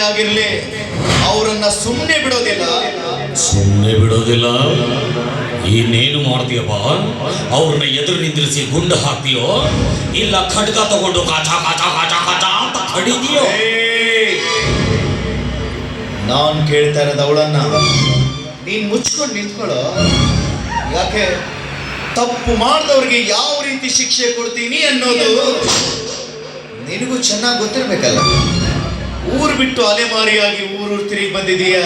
ಆಗಿರ್ಲಿ ಅವರನ್ನ ಸುಮ್ಮನೆ ಬಿಡೋದಿಲ್ಲ. ಸುಮ್ಮನೆ ಬಿಡೋದಿಲ್ಲ. ಇನ್ನೇನು ಮಾಡ್ತೀಯಪ್ಪ? ಅವ್ರನ್ನ ಎದುರು ನಿಂದಿರಿಸಿ ಗುಂಡು ಹಾಕ್ತೀಯೋ? ಇಲ್ಲ ಖಡ್ಗ ತಗೊಂಡು ಕಾಚಾ ಕಾಚಾ ಕಾಚಾ ಕಾಚಾ ಅಂತ ಕಡಿದೀಯೋ ನಾನ್ ಕೇಳ್ತಾ ಇರೋದು ಅವಳನ್ನ. ನೀನ್ ಮುಚ್ಕೊಂಡು ನಿಂತ್ಕೊಳ್ಳೋ. ಯಾಕೆ? ತಪ್ಪು ಮಾಡಿದವ್ರಿಗೆ ಯಾವ ರೀತಿ ಶಿಕ್ಷೆ ಕೊಡ್ತೀನಿ ಅನ್ನೋದು. ನಿನಗೂ ಚೆನ್ನಾಗಿ ಗೊತ್ತಿರ್ಬೇಕಲ್ಲ. ಊರು ಬಿಟ್ಟು ಅಲೆಮಾರಿಯಾಗಿ ಊರು ತಿರುಗಿ ಬಂದಿದೆಯಾ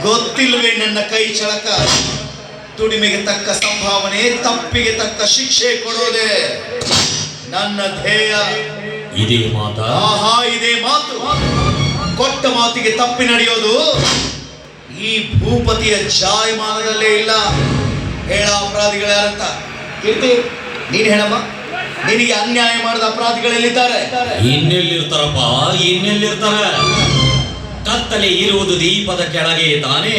ಗೊತ್ತಿಲ್ವೇ ನನ್ನ ಕೈ ಚಳಕ. ತುಡಿಮೆಗೆ ತಕ್ಕ ಸಂಭಾವನೆ ತಪ್ಪಿಗೆ ತಕ್ಕ ಶಿಕ್ಷೆ ಕೊಡೋದೆ ನನ್ನ ಧ್ಯೇಯ. ಇದೇ ಮಾತು? ಆಹಾ ಇದೇ ಮಾತು. ಕೊಟ್ಟ ಮಾತಿಗೆ ತಪ್ಪಿ ನಡೆಯೋದು ಈ ಭೂಪತಿಯ ಜಾಯಮಾನದಲ್ಲೇ ಇಲ್ಲ. ಹೇಳ ಅಪರಾಧಿಗಳ ಯಾರಂತ ಕೀರ್ತಿ ನೀನು ಹೇಳಮ್ಮ. ನಿನಗೆ ಅನ್ಯಾಯ ಮಾಡಿದ ಅಪರಾಧಿಗಳೆಲ್ಲಿದ್ದಾರೆ ಇನ್ನೆಲ್ಲಿರ್ತಾರಪ್ಪ? ಇನ್ನೆಲ್ಲಿರ್ತಾರ? ಕತ್ತಲೆ ಇರುವುದು ದೀಪದ ಕೆಳಗೆ ತಾನೇ.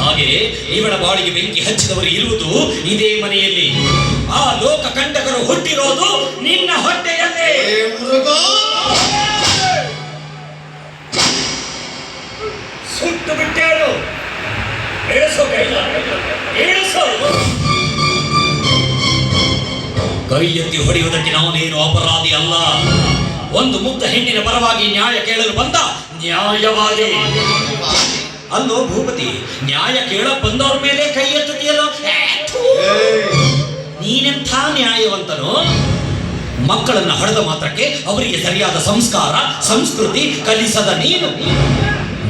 ಹಾಗೆ ಇವಳ ಬಾಡಿಗೆ ಬೆಂಕಿ ಹಚ್ಚಿದವರು ಇರುವುದು ಇದೇ ಮನೆಯಲ್ಲಿ. ಆ ಲೋಕ ಕಂಟಕರು ಹುಟ್ಟಿರೋದು ನಿನ್ನ ಹೊಟ್ಟೆಯಲ್ಲೇ! ಸುಟ್ಟು ಬಿಟ್ಟೇಳು. ಏಳಿಸೋ ಕೈಲ ಇಳಿಸೋ ಕೈ ಎತ್ತಿ ಹೊಡೆಯುವುದಕ್ಕೆ ನಾನೇನು ಅಪರಾಧಿ ಅಲ್ಲ. ಒಂದು ಮುಗ್ಧ ಹೆಣ್ಣಿನ ಪರವಾಗಿ ನ್ಯಾಯ ಕೇಳಲು ಬಂದ ನ್ಯಾಯವಾದಿ. ಅಲ್ಲೋ ಭೂಪತಿ, ನ್ಯಾಯ ಕೇಳ ಬಂದವ್ರ ಮೇಲೆ ಕೈ. ಏಯ್! ನೀನೆಂಥ ನ್ಯಾಯವಂತನು? ಮಕ್ಕಳನ್ನು ಹಡೆದ ಮಾತ್ರಕ್ಕೆ ಅವರಿಗೆ ಸರಿಯಾದ ಸಂಸ್ಕಾರ, ಸಂಸ್ಕೃತಿ ಕಲಿಸದ ನೀನು.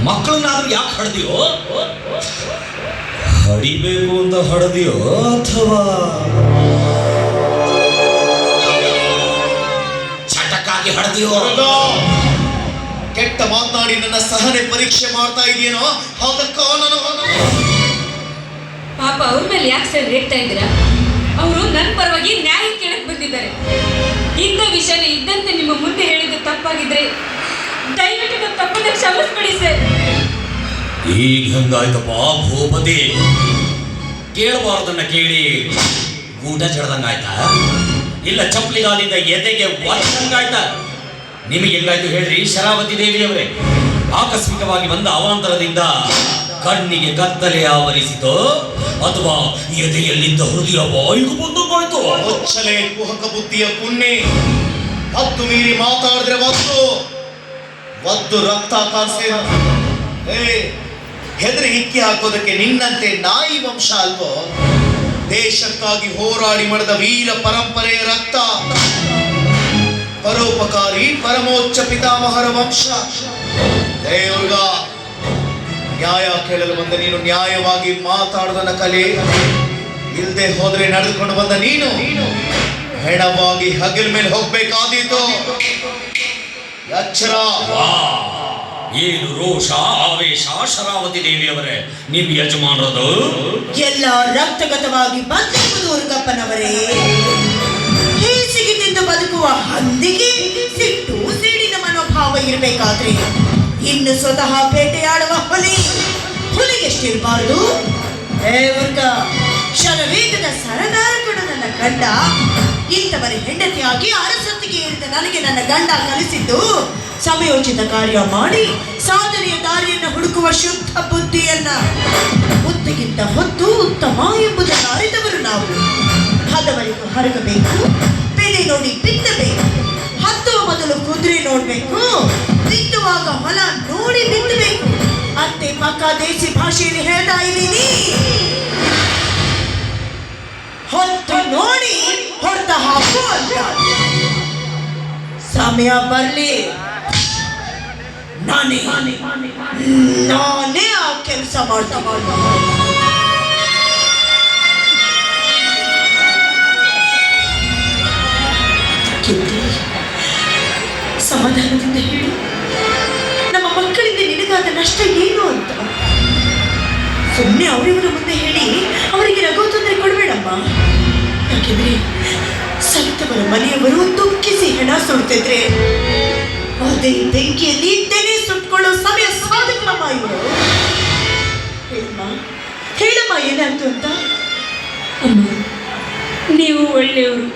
ಮಕ್ಕಳನ್ನಾದ್ರೂ ಯಾಕೆ ಹಡೆದಿಯೋ? ಹಡಿಬೇಕು ಅಂತ ಹಡೆದಿಯೋ ಅಥವಾ ಚಟಕ್ಕಾಗಿ ಹಡ್ದಿರೋ ಕೆಟ್ಟ ಮಾತನಾಡಿ ನನ್ನ ಸಹನೆ ಪರೀಕ್ಷೆ ಮಾಡ್ತಾ ಇದೆಯೇನೋ? ಹೌದಕ್ಕೋ ನಾನು? ಪಾಪ ಅವ್ರ ಮೇಲೆ ಯಾಕೆ ಸರ್ ರೇಗ್ತಾ ಇದ್ದೀರಾ? ಅವರು ನನ್ನ ಪರವಾಗಿ ನ್ಯಾಯ ಕೇಳಕ್ ಬಂದಿದ್ದಾರೆ. ಇಂಥ ವಿಷಯನ ಇದ್ದಂತೆ ನಿಮ್ಮ ಮುಂದೆ ಹೇಳಿದ್ದು ತಪ್ಪಾಗಿದ್ರೆ ದಯವಿಟ್ಟು ನಮ್ಮ ತಪ್ಪನ್ನ ಕ್ಷಮಿಸ್ಬಿಡಿ ಸರ್. ಈಗ ಹೆಂಗಾಯ್ತಪ್ಪ ಭೂಪತಿ. ಕೇಳಬಾರ್ದನ್ನ ಕೇಳಿ. ಊಟ ಜಡ್ದಂಗಾಯ್ತಾ? ಇಲ್ಲ ಚಪ್ಪಲಿಗಾಲಿಂದ ಎದೆಗೆ ಒತ್ತಂಗಾಯ್ತಾ? ನಿಮಗೆ ಹೇಳ್ರಿ, ಶರಾವತಿ ದೇವಿಯವರೇ, ಆಕಸ್ಮಿಕವಾಗಿ ಬಂದ ಅವಾಂತರದಿಂದ ಕಣ್ಣಿಗೆ ಕತ್ತಲೆ ಆವರಿಸಿತೋ. ಅಥವಾ ಎದೆಯಲ್ಲಿದ್ದ ಹೃದಯ ವಾಯುಗೂ ಬಂದಂಗಾಯ್ತು ಮುಚ್ಚಲೆ ಕುಹಕ ಬುದ್ಧಿಯ ಪುಣ್ಯ ಹತ್ತು ಮೀರಿ ಮಾತಾಡಿದ್ರೆ ಒದ್ದು ಒದ್ದು ರಕ್ತ ಕಾಸೆ ಹೆದರಿ ಹಿಕ್ಕಿ ಹಾಕೋದಕ್ಕೆ ನಿನ್ನಂತೆ ನಾಯಿ ವಂಶ ಅಲ್ವೋ? ದೇಶಕ್ಕಾಗಿ ಹೋರಾಡಿ ಮಾಡಿದ ವೀರ ಪರಂಪರೆಯ ರಕ್ತ. ಪರೋಪಕಾರಿ ಪರಮೋಚ್ಚ ಪಿತಾಮಹರ ವಂಶ. ದೇವ್ರಗ ನ್ಯಾಯ ಕೇಳಲು ಬಂದ ನೀನು ನ್ಯಾಯವಾಗಿ ಮಾತಾಡೋದನ್ನ ಕಲೆ. ಇಲ್ಲದೆ ಹೋದ್ರೆ ನಡೆದುಕೊಂಡು ಬಂದ ನೀನು ಹೆಣವಾಗಿ ಹಗಲ್ ಮೇಲೆ ಹೋಗ್ಬೇಕಾದೀತು. ಎಚ್ಚರ. ವಾ ಏನು ರೋಷ ಆವೇಶ ಶರಾವತಿ ದೇವಿಯವರೇ ನಿಮ್ ಯಜಮಾನರದು? ಎಲ್ಲ ರಕ್ತಗತವಾಗಿ ಬಂದಿರುವುದು ಉರುಗಪ್ಪನವರೇ ಇರಬೇಕಾದ್ರೆ ಇನ್ನು ಸ್ವತಃ ಬೇಟೆಯಾಡುವ ಹುಲಿ. ಹುಲಿಗೆಷ್ಟಿರಬಾರದು ಶರವೇಗದ ಸರದಾರ ಕೂಡ ನನ್ನ ಗಂಡ. ಇಂಥವರ ಹೆಂಡತಿಯಾಗಿ ಅರಸೊತ್ತಿಗೆ ಏರಿದ ನನಗೆ ನನ್ನ ಗಂಡ ಕಲಿಸಿದ್ದು. ಸಮಯೋಚಿತ ಕಾರ್ಯ ಮಾಡಿ ಸಾಧನೆಯ ದಾರಿಯನ್ನು ಹುಡುಕುವ ಶುದ್ಧ ಬುದ್ಧಿಯನ್ನ ಮುತ್ತಿಗಿಂತ ಹೊತ್ತು ಉತ್ತಮ ಎಂಬುದನ್ನು ಅರಿತವರು ನಾವು. ಹದವರಿಗೂ ಹರಗಬೇಕು, ಬೆಲೆ ನೋಡಿ ಬಿತ್ತಬೇಕು ಮೊದಲು ಕುದುರೆ ನೋಡ್ಬೇಕು. ಬಿತ್ತುವಾಗ ಹೊಲ ನೋಡಿ ಬಿತ್ತಬೇಕು. ಅತ್ತೆ ಪಕ್ಕ ದೇಶಿ ಭಾಷೆಯಲ್ಲಿ ಹೇಳ್ತಾ ಇದ್ದೀನಿ. ಹೊತ್ತು ನೋಡಿ ಹೊಡೆತ ಹಾಕು ಅಂತ. ಸಮಯ ಬರಲಿ. ನಾನೇ ನಾನೇ ಆ ಕೆಲಸ ಮಾಡ್ತಾ ಕೀರ್ತಿ, ಸಮಾಧಾನದಿಂದ ಹೇಳಿ? ನಮ್ಮ ಮಕ್ಕಳಿಂದ ನಿನಗಾದ ನಷ್ಟ ಏನು ಅಂತ? ಸುಮ್ಮನೆ ಅವರಿವರ ಮುಂದೆ ಹೇಳಿ, ಅವರಿಗೆ ರಘು ತೊಂದರೆ ಕೊಡಬೇಡಮ್ಮ. ಯಾಕೆಂದ್ರೆ ಸತ್ತವರ ಮನೆಯವರು ದುಃಖಿಸಿ ಹೆಣ ಸುಡ್ತಿದ್ರೆ, ಅದೇ ಬೆಂಕಿಯಲ್ಲಿ ತೆನೆ ಸುಟ್ಕೊಳ್ಳೋ ಸಮಯ ಸಾಧಕಮ್ಮ ಇವರು. ಹೇಳಮ್ಮ ಹೇಳಮ್ಮ ಏನಾಯ್ತು ಅಂತ? ಅಮ್ಮ, ನೀವು ಒಳ್ಳೆಯವರು.